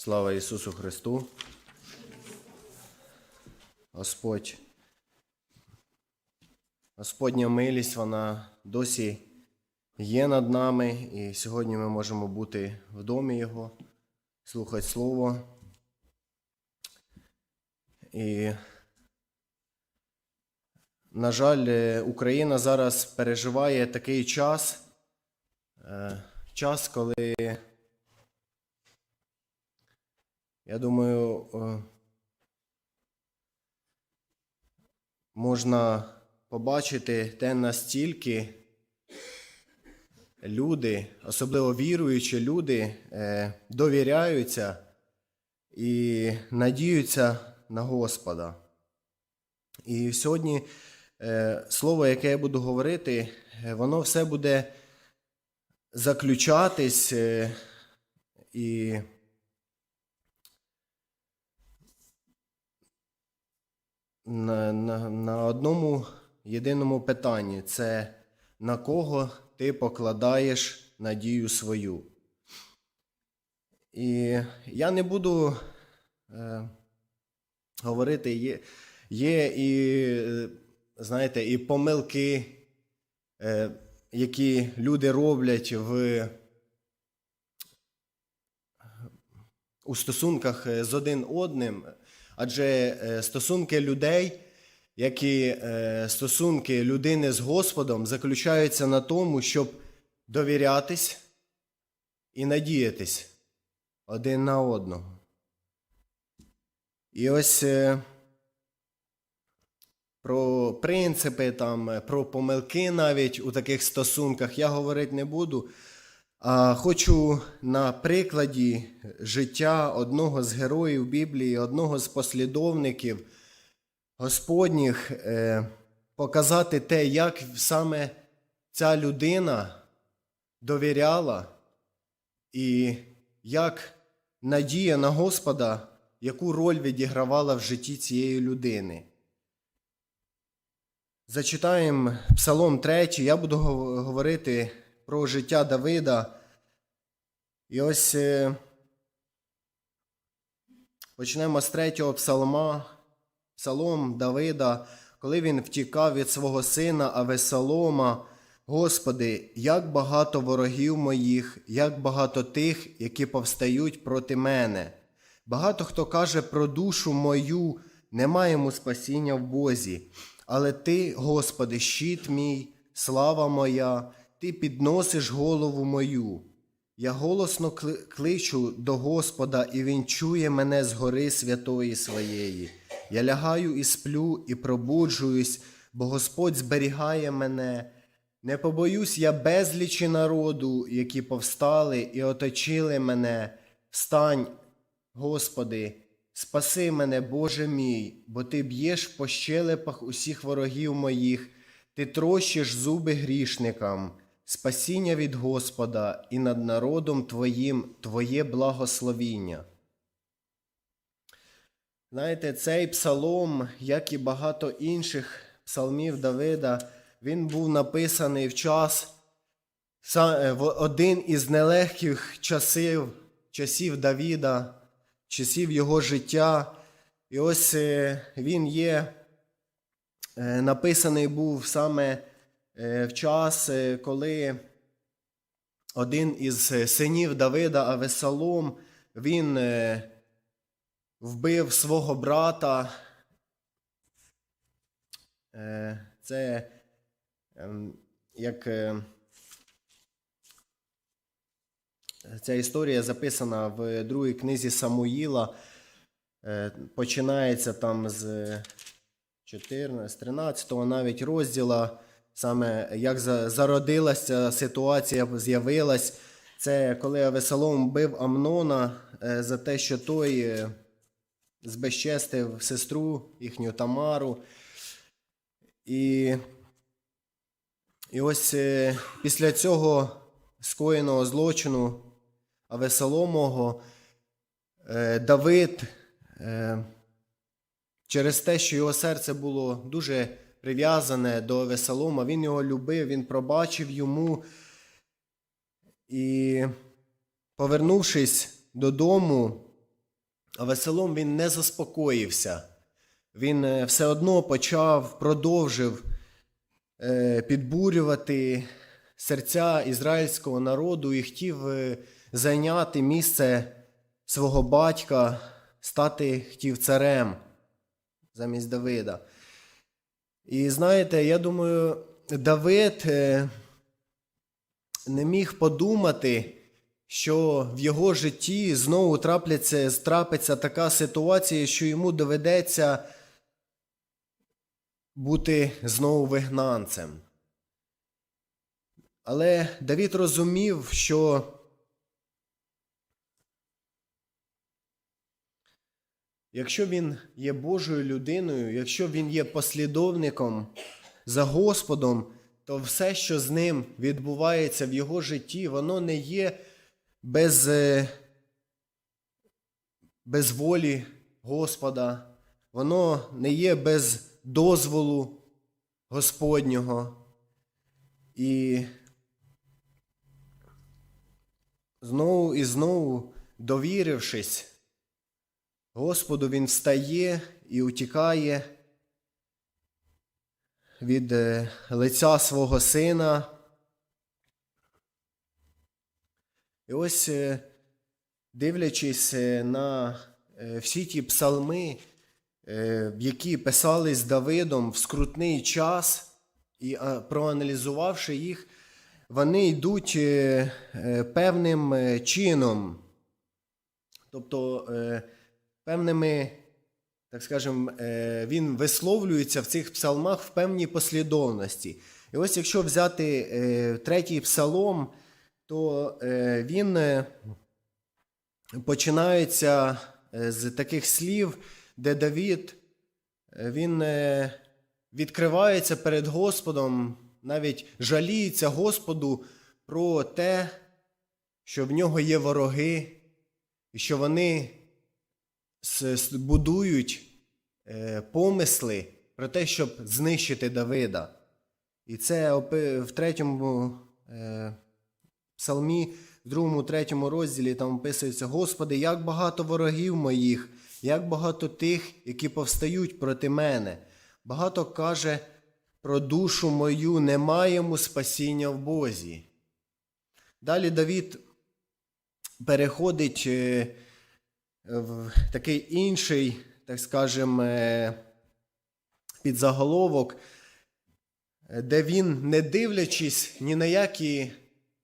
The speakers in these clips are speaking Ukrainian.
Слава Ісусу Христу. Господь. Господня милість, вона досі є над нами, і сьогодні ми можемо бути в домі Його, слухати Слово. І, на жаль, Україна зараз переживає такий час, е, час, коли я думаю, е, можна побачити те настільки люди, особливо віруючі люди, е, довіряються і надіються на Господа. І сьогодні е, слово, яке я буду говорити, воно все буде заключатись і на, на, на одному єдиному питанні це на кого ти покладаєш надію свою. І я не буду е, говорити, є, є і, е, знаєте, і помилки, е, які люди роблять в, у стосунках е, з один одним. Адже е, стосунки людей, як і е, стосунки людини з Господом, заключаються на тому, щоб довірятись і надіятись один на одного. І ось е, про принципи, там, про помилки навіть у таких стосунках я говорити не буду. Хочу на прикладі життя одного з героїв Біблії, одного з послідовників Господніх е, показати те, як саме ця людина довіряла і як надія на Господа, яку роль відігравала в житті цієї людини. Зачитаємо Псалом 3, я буду говорити про життя Давида. І ось е, почнемо з третього псалма, псалом Давида, коли він втікав від свого сина Авесалома. Господи, як багато ворогів моїх, як багато тих, які повстають проти мене. Багато хто каже про душу мою, немає йому спасіння в Бозі. Але Ти, Господи, щит мій, слава моя, Ти підносиш голову мою. Я голосно кличу до Господа, і Він чує мене з гори святої своєї. Я лягаю і сплю, і пробуджуюсь, бо Господь зберігає мене. Не побоюсь я безлічі народу, які повстали і оточили мене. Встань, Господи, спаси мене, Боже мій, бо Ти б'єш по щелепах усіх ворогів моїх, Ти трощиш зуби грішникам, спасіння від Господа і над народом Твоїм Твоє благословіння. Знаєте, цей псалом, як і багато інших псалмів Давида, він був написаний в час, е, в один із нелегких часів, часів Давіда, часів його життя. І ось е, він є, е, написаний був саме в час, е, коли один із е, синів Давида, Авесалом, він е, вбив свого брата. Е, Це ем, як е, ця історія записана в другій книзі Самуїла. Е, Починається там з 14, 13 навіть розділа, саме як за- зародилася ситуація, з'явилась. Це коли Авесалом бив Амнона е, за те, що той е, збезчестив сестру їхню Тамару. І, і ось е, після цього скоєного злочину Авесоломого Давид через те, що його серце було дуже прив'язане до Авесолома, він його любив, він пробачив йому. І, повернувшись додому, Веселом він не заспокоївся. Він е, все одно почав, продовжив е, підбурювати серця ізраїльського народу і хотів е, зайняти місце свого батька, стати хотів царем замість Давида. І знаєте, я думаю, Давид е, не міг подумати, що в його житті знову трапляться, трапиться така ситуація, що йому доведеться бути знову вигнанцем. Але Давід розумів, що якщо він є Божою людиною, якщо він є послідовником за Господом, то все, що з ним відбувається в його житті, воно не є без, е, без волі Господа, воно не є без дозволу Господнього. І знову і знову, довірившись Господу, він встає і утікає від е, лиця свого сина. І ось, е, дивлячись е, на всі ті псалми, які писались Давидом в скрутний час, і проаналізувавши їх, вони йдуть певним чином, тобто певними, так скажемо, е, він висловлюється в цих псалмах в певній послідовності. І ось якщо взяти е, третій псалом, то е, він починається з таких слів, де Давід він відкривається перед Господом, навіть жаліється Господу про те, що в нього є вороги, і що вони будують е, помисли про те, щоб знищити Давида. І це в третьому е, псалмі, в другому, третьому розділі там описується: Господи, як багато ворогів моїх, як багато тих, які повстають проти мене. Багато каже про душу мою, немає йому спасіння в Бозі. Далі Давід переходить е, в такий інший, так скажем, е, підзаголовок, е, де він, не дивлячись ні на які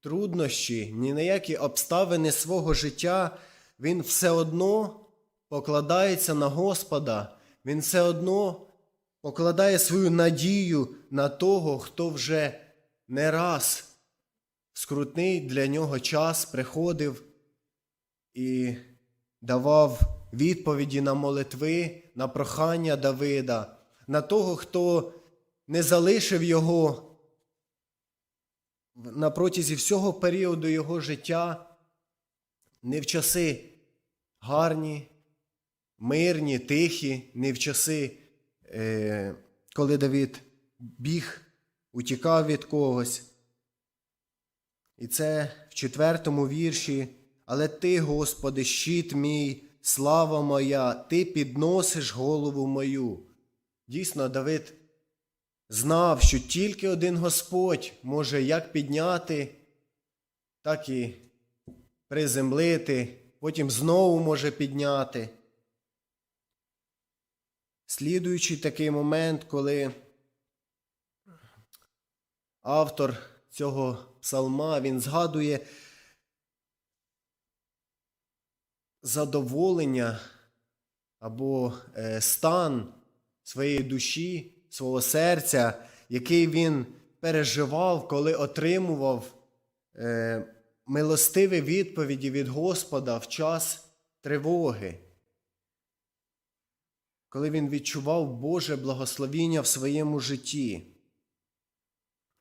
труднощі, ні на які обставини свого життя, він все одно покладається на Господа, він все одно покладає свою надію на того, хто вже не раз скрутний для нього час приходив і давав відповіді на молитви, на прохання Давида, на того, хто не залишив його на протязі всього періоду його життя, не в часи гарні, мирні, тихі, не в часи, е, коли Давид біг, утікав від когось. І це в четвертому вірші. Але ти, Господи, щит мій, слава моя, ти підносиш голову мою. Дійсно, Давид знав, що тільки один Господь може як підняти, так і приземлити, потім знову може підняти. Слідуючий такий момент, коли автор цього псалма він згадує задоволення або е, стан своєї душі, свого серця, який він переживав, коли отримував е, милостиві відповіді від Господа в час тривоги, коли він відчував Боже благословіння в своєму житті.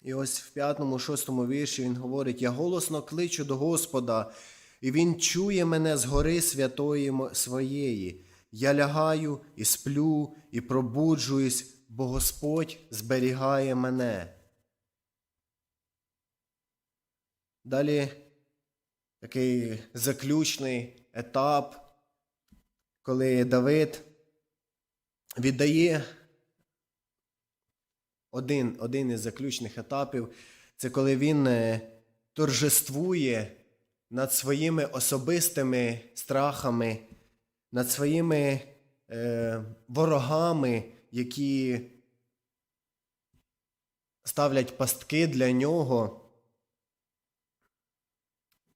І ось в п'ятому, шостому вірші він говорить: Я голосно кличу до Господа, і Він чує мене з гори святої своєї. Я лягаю і сплю, і пробуджуюсь, бо Господь зберігає мене. Далі такий заключний етап, коли Давид віддає один, один із заключних етапів, це коли він е, торжествує над своїми особистими страхами, над своїми е, ворогами, які ставлять пастки для нього,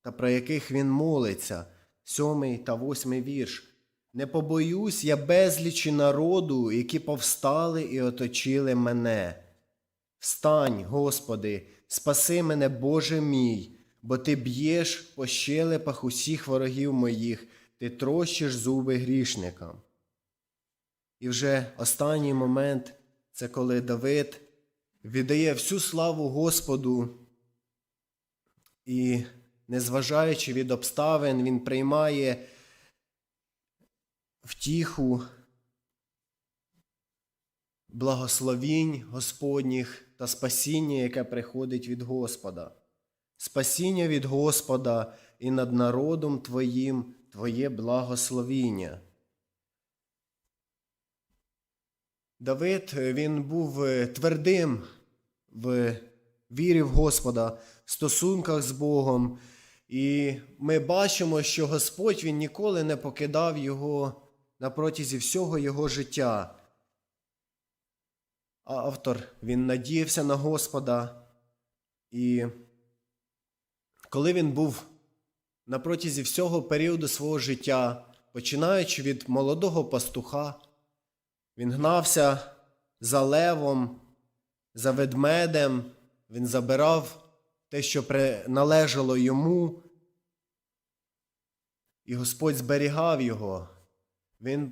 та про яких він молиться. Сьомий та восьмий вірш. Не побоюсь я безлічі народу, які повстали і оточили мене. Встань, Господи, спаси мене, Боже мій, бо Ти б'єш по щелепах усіх ворогів моїх, ти трощиш зуби грішникам. І вже останній момент це коли Давид віддає всю славу Господу і, незважаючи від обставин, він приймає втіху благословінь Господніх та спасіння, яке приходить від Господа. Спасіння від Господа і над народом Твоїм Твоє благословіння. Давид він був е, твердим в вірі в Господа, в стосунках з Богом. І ми бачимо, що Господь він ніколи не покидав його на протязі всього його життя. А автор він надіявся на Господа. І коли він був на протязі всього періоду свого життя, починаючи від молодого пастуха, він гнався за левом, за ведмедем, він забирав те, що належало йому, і Господь зберігав його. Він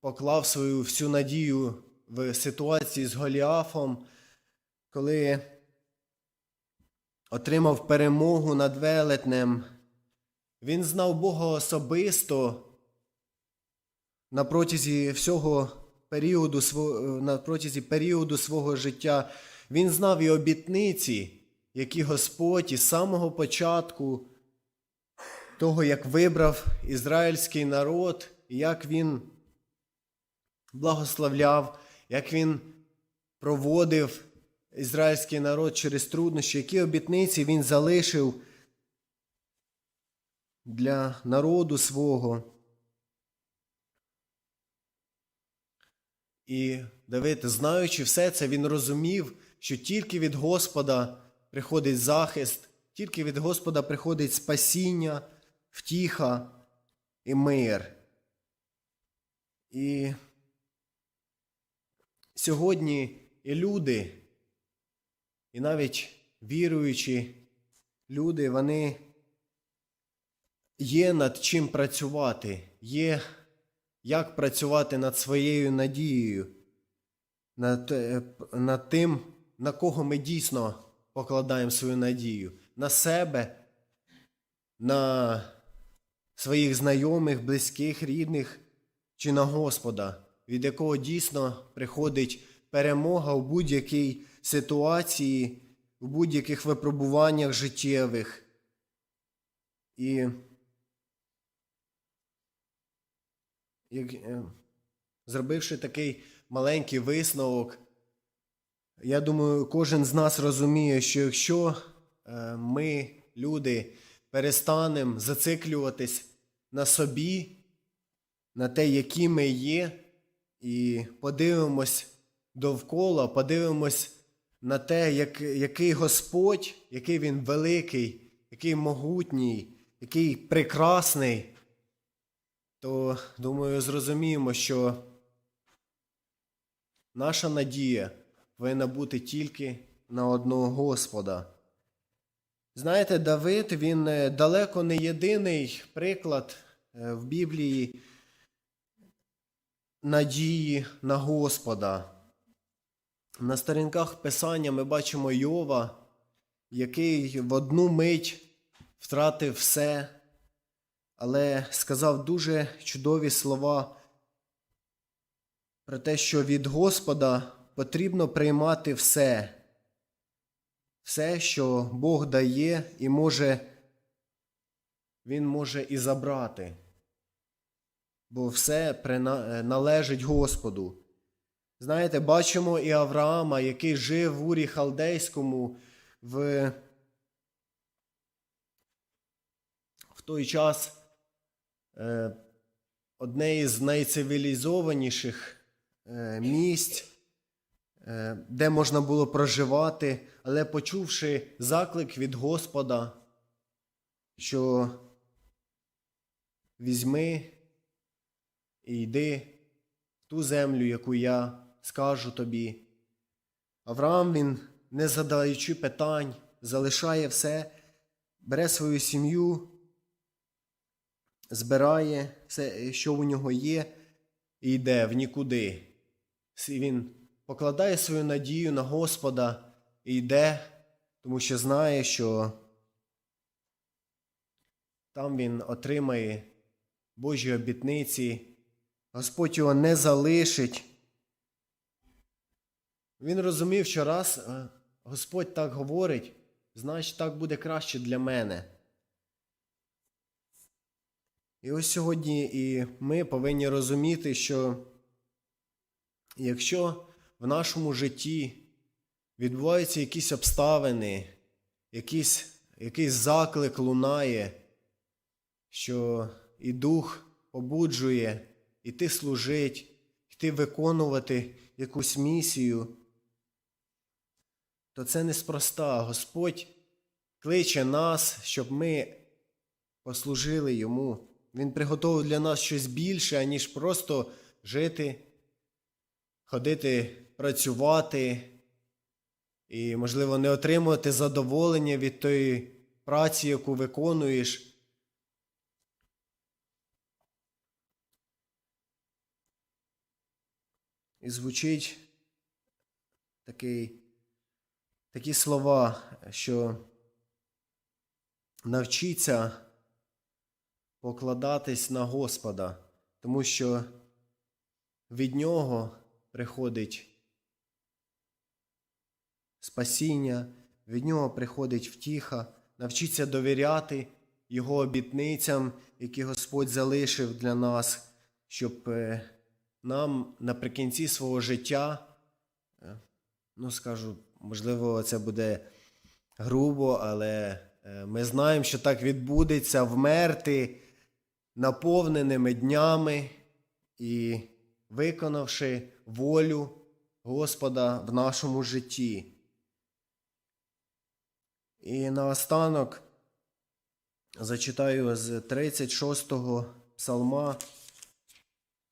поклав свою всю надію в ситуації з Голіафом, коли отримав перемогу над велетнем. Він знав Бога особисто на протязі всього періоду, на протязі періоду свого життя. Він знав і обітниці, які Господь із самого початку того, як вибрав ізраїльський народ, як він благословляв, як він проводив ізраїльський народ через труднощі, які обітниці він залишив для народу свого. І Давид, знаючи все це, він розумів, що тільки від Господа приходить захист, тільки від Господа приходить спасіння, втіха і мир. І сьогодні і люди, і навіть віруючі люди, вони є над чим працювати, є як працювати над своєю надією, над, е, над тим, на кого ми дійсно покладаємо свою надію, на себе, на своїх знайомих, близьких, рідних чи на Господа, від якого дійсно приходить перемога в будь-якій ситуації, в будь-яких випробуваннях життєвих. І е, зробивши такий маленький висновок, я думаю, кожен з нас розуміє, що якщо е, ми, люди, перестанемо зациклюватись на собі, на те, які ми є, і подивимось довкола, подивимось на те, як, який Господь, який Він великий, який могутній, який прекрасний, то, думаю, зрозуміємо, що наша надія повинна бути тільки на одного Господа. Знаєте, Давид, він е, далеко не єдиний приклад е, в Біблії надії на Господа. На сторінках Писання ми бачимо Йова, який в одну мить втратив все, але сказав дуже чудові слова про те, що від Господа потрібно приймати все, все, що Бог дає, і може, Він може і забрати. бо все належить Господу. Знаєте, бачимо і Авраама, який жив в Урі Халдейському в, в той час е, одне із найцивілізованіших е, місць, е, де можна було проживати, але почувши заклик від Господа, що візьми і йди в ту землю, яку я скажу тобі. Авраам він, не задаючи питань, залишає все, бере свою сім'ю, збирає все, що у нього є, і йде в нікуди. Він покладає свою надію на Господа і йде, тому що знає, що там він отримає Божі обітниці, Господь його не залишить. Він розумів, що раз е, Господь так говорить, значить так буде краще для мене. І ось сьогодні і ми повинні розуміти, що якщо в нашому житті відбуваються якісь обставини, якийсь, якийсь заклик лунає, що і дух побуджує іти служить, йти виконувати якусь місію, то це неспроста. Господь кличе нас, щоб ми послужили йому. Він приготовив для нас щось більше, аніж просто жити, ходити, працювати і, можливо, не отримувати задоволення від тої праці, яку виконуєш. І звучить такий, такі слова, що навчіться покладатись на Господа, тому що від Нього приходить спасіння, від Нього приходить втіха, навчіться довіряти Його обітницям, які Господь залишив для нас, щоб е, нам наприкінці свого життя, е, ну скажу, можливо, це буде грубо, але е, ми знаємо, що так відбудеться вмерти наповненими днями і виконавши волю Господа в нашому житті. І наостанок зачитаю з 36-го псалма,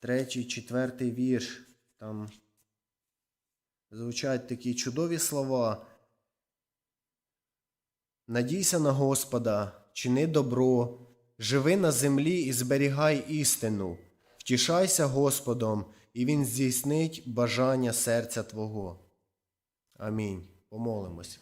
3, 4 вірш. Там звучать такі чудові слова. Надійся на Господа, чини добро, живи на землі і зберігай істину, втішайся Господом, і Він здійснить бажання серця Твого. Амінь. Помолимось.